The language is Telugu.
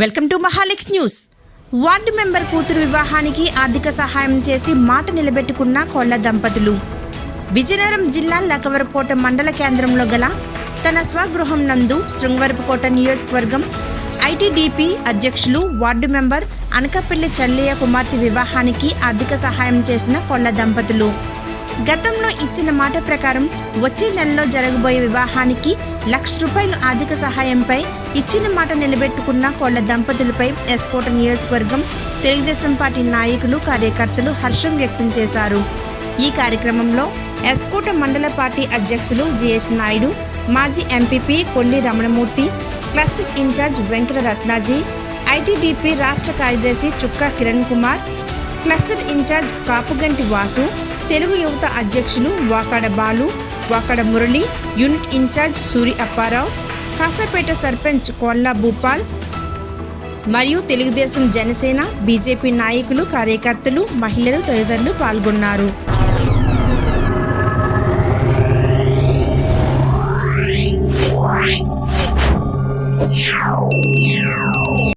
Welcome to Mahalex news. Ward member కూతురు వివాహానికి ఆర్థిక సహాయం చేసి మాట నిలబెట్టుకున్న కోళ్ళ దంపతులు. విజయనగరం జిల్లా లకవరకోట మండల కేంద్రంలో గల తన స్వగృహం నందు శృంగవరపుకోట నియోజకవర్గం ఐటీడీపీ అధ్యక్షులు వార్డు మెంబర్ అనకపల్లి చల్లయ్య కుమార్తె వివాహానికి ఆర్థిక సహాయం చేసిన కొల్ల దంపతులు. గతంలో ఇచ్చిన మాట ప్రకారం వచ్చే నెలలో జరగబోయే వివాహానికి లక్ష రూపాయలు ఆర్థిక సహాయంపై ఇచ్చిన మాట నిలబెట్టుకున్న కోళ్ళ దంపతులపై ఎస్కోట నియోజకవర్గం తెలుగుదేశం పార్టీ నాయకులు కార్యకర్తలు హర్షం వ్యక్తం చేశారు. ఈ కార్యక్రమంలో ఎస్కోట మండల పార్టీ అధ్యక్షులు జిఎస్ నాయుడు మాజీ MPP Kolli Ramanamurthy cluster incharge Venkata Ratnaji ITDP రాష్ట్ర కార్యదర్శి చుక్కా కిరణ్ కుమార్ క్లస్టర్ ఇన్ఛార్జ్ కాపుగంటి వాసు తెలుగు యువత అధ్యక్షులు వాకాడ బాలు వాకాడ మురళి యూనిట్ ఇన్ఛార్జ్ సూరి అప్పారావు కాసాపేట సర్పంచ్ కోల్లా భూపాల్ మరియు తెలుగుదేశం జనసేన బీజేపీ నాయకులు కార్యకర్తలు మహిళలు తదితరులు పాల్గొన్నారు Yeah.